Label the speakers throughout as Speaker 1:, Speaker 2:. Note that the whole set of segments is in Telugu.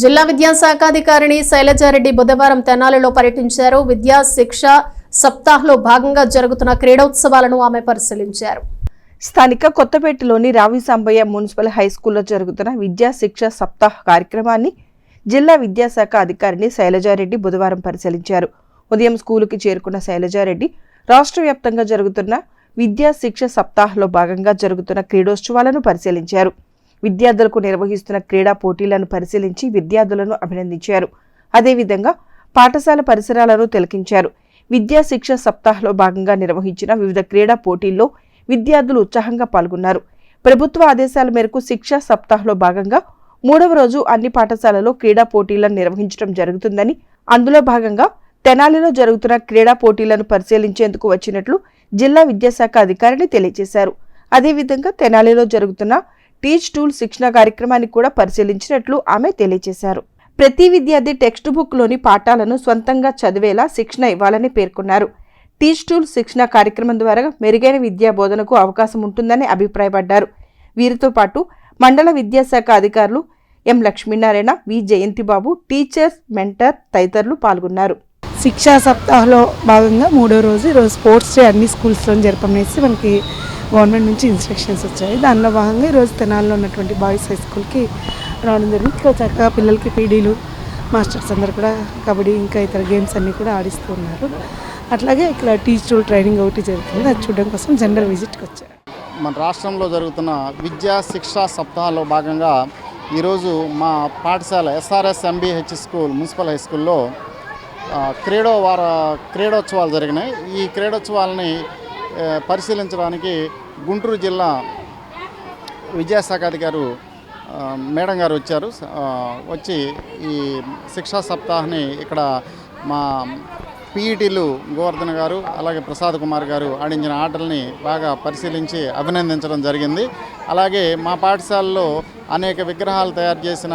Speaker 1: జిల్లా విద్యాశాఖాధికారిణి శైలజారెడ్డి బుధవారం తెనాలిలో పర్యటించారు. విద్యా శిక్ష సప్తాహ్లో భాగంగా జరుగుతున్న క్రీడోత్సవాలను ఆమె పరిశీలించారు.
Speaker 2: స్థానిక కొత్తపేటలోని రావి సాంబయ్య మున్సిపల్ హై స్కూల్లో జరుగుతున్న విద్యా శిక్ష సప్తాహ్ కార్యక్రమాన్ని జిల్లా విద్యాశాఖ అధికారిని శైలజారెడ్డి బుధవారం పరిశీలించారు. ఉదయం స్కూలుకి చేరుకున్న శైలజారెడ్డి రాష్ట్ర వ్యాప్తంగా జరుగుతున్న విద్యా శిక్ష సప్తాహ్లో భాగంగా జరుగుతున్న క్రీడోత్సవాలను పరిశీలించారు. విద్యార్థులకు నిర్వహిస్తున్న క్రీడా పోటీలను పరిశీలించి విద్యార్థులను అభినందించారు. అదేవిధంగా పాఠశాల పరిసరాలను తిలకించారు. విద్యా శిక్ష సప్తాహ్లో భాగంగా నిర్వహించిన వివిధ క్రీడా పోటీల్లో విద్యార్థులు ఉత్సాహంగా పాల్గొన్నారు. ప్రభుత్వ ఆదేశాల మేరకు శిక్ష సప్తాహ్లో భాగంగా మూడవ రోజు అన్ని పాఠశాలలో క్రీడా పోటీలను నిర్వహించడం జరుగుతుందని అందులో భాగంగా తెనాలిలో జరుగుతున్న క్రీడా పోటీలను పరిశీలించేందుకు వచ్చినట్లు జిల్లా విద్యాశాఖ అధికారిని తెలియజేశారు. అదేవిధంగా తెనాలిలో జరుగుతున్న టీచ్ టూల్ శిక్షణ కార్యక్రమాన్ని కూడా పరిశీలించినట్లు ఆమె తెలియజేశారు. ప్రతి విద్యార్థి టెక్స్ట్ బుక్లోని పాఠాలను సొంతంగా చదివేలా శిక్షణ ఇవ్వాలని పేర్కొన్నారు. టీచ్ టూల్ శిక్షణ కార్యక్రమం ద్వారా మెరుగైన విద్యా బోధనకు అవకాశం ఉంటుందని అభిప్రాయపడ్డారు. వీరితో పాటు మండల విద్యాశాఖ అధికారులు M Lakshminarayana V Jayanthibabu teachers mentor తదితరులు పాల్గొన్నారు.
Speaker 3: శిక్షా సప్తాహలో భాగంగా మూడో రోజు ఈరోజు స్పోర్ట్స్ డే అన్ని స్కూల్స్లో జరపనేసి మనకి గవర్నమెంట్ నుంచి ఇన్స్ట్రక్షన్స్ వచ్చాయి. దానిలో భాగంగా ఈరోజు తెనాల్లో ఉన్నటువంటి బాయ్స్ హై స్కూల్కి రావడం జరిగింది. ఇక్కడ చక్కగా పిల్లలకి పీడీలు మాస్టర్స్ అందరు కూడా కబడ్డీ ఇంకా ఇతర గేమ్స్ అన్నీ కూడా ఆడిస్తూ ఉన్నారు. అట్లాగే ఇక్కడ టీచర్ ట్రైనింగ్ ఒకటి జరుగుతుంది. అది చూడడం కోసం జనరల్ విజిట్కి వచ్చారు.
Speaker 4: మన రాష్ట్రంలో జరుగుతున్న విద్యా శిక్షా సప్తాహంలో భాగంగా ఈరోజు మా పాఠశాల SRS MBH school municipal high స్కూల్లో క్రీడో వార క్రీడోత్సవాలు జరిగినాయి. ఈ క్రీడోత్సవాలని పరిశీలించడానికి గుంటూరు జిల్లా విద్యాశాఖ అధికారు మేడం గారు వచ్చారు. వచ్చి ఈ శిక్షా సప్తాహ్ని ఇక్కడ మా పీఈటీలు గోవర్ధన్ గారు అలాగే ప్రసాద్ కుమార్ గారు ఆడించిన ఆటల్ని బాగా పరిశీలించి అభినందించడం జరిగింది. అలాగే మా పాఠశాలలో అనేక విగ్రహాలు తయారు చేసిన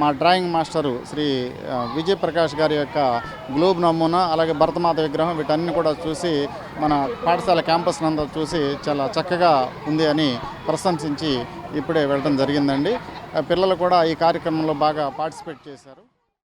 Speaker 4: మా డ్రాయింగ్ మాస్టరు శ్రీ విజయప్రకాష్ విజయ్ ప్రకాష్ గారి యొక్క గ్లోబ్ నమూనా అలాగే భరతమాత విగ్రహం వీటన్ని కూడా చూసి మన పాఠశాల క్యాంపస్ నంతా చూసి చాలా చక్కగా ఉంది అని ప్రశంసించి ఇప్పుడే వెళ్ళడం జరిగిందండి. పిల్లలు కూడా ఈ కార్యక్రమంలో బాగా పార్టిసిపేట్ చేశారు.